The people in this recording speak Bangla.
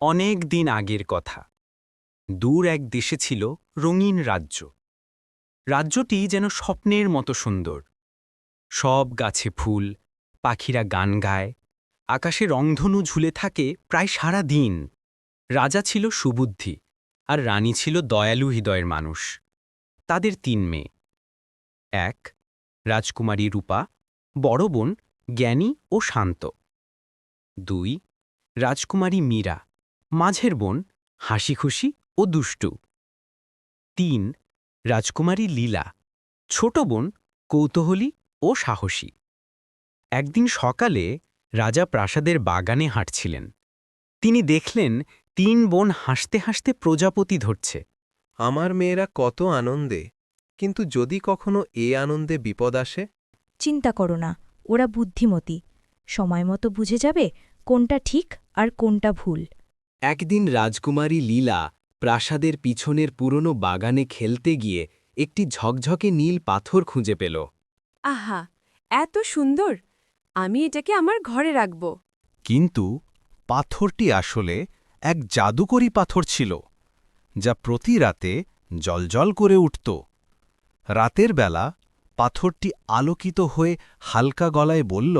অনেক দিন আগের কথা। দূর এক দেশে ছিল রঙিন রাজ্য। রাজ্যটি যেন স্বপ্নের মতো সুন্দর। সব গাছে ফুল, পাখিরা গান গায়, আকাশে রংধনু ঝুলে থাকে প্রায় সারা দিন। রাজা ছিল সুবুদ্ধি আর রানী ছিল দয়ালু হৃদয়ের মানুষ। তাদের তিন মেয়ে। এক, রাজকুমারী রূপা, বড় বোন, জ্ঞানী ও শান্ত। দুই, রাজকুমারী মীরা। মাঝের বোন হাসিখুশি ও দুষ্টু। তিন রাজকুমারী লীলা। ছোট বোন কৌতূহলী ও সাহসী। একদিন সকালে রাজা প্রাসাদের বাগানে হাঁটছিলেন। তিনি দেখলেন তিন বোন হাসতে হাসতে প্রজাপতি ধরছে। আমার মেয়েরা কত আনন্দে কিন্তু যদি কখনো এ আনন্দে বিপদ আসে? চিন্তা করো না ওরা বুদ্ধিমতী। সময় মতো বুঝে যাবে কোনটা ঠিক আর কোনটা ভুল। একদিন রাজকুমারী লীলা প্রাসাদের পিছনের পুরনো বাগানে খেলতে গিয়ে একটি ঝকঝকে নীল পাথর খুঁজে পেল। আহা এত সুন্দর! আমি এটাকে আমার ঘরে রাখব। কিন্তু পাথরটি আসলে এক জাদুকরী পাথর ছিল যা প্রতি রাতে জলজল করে উঠত। রাতের বেলা পাথরটি আলোকিত হয়ে হালকা গলায় বলল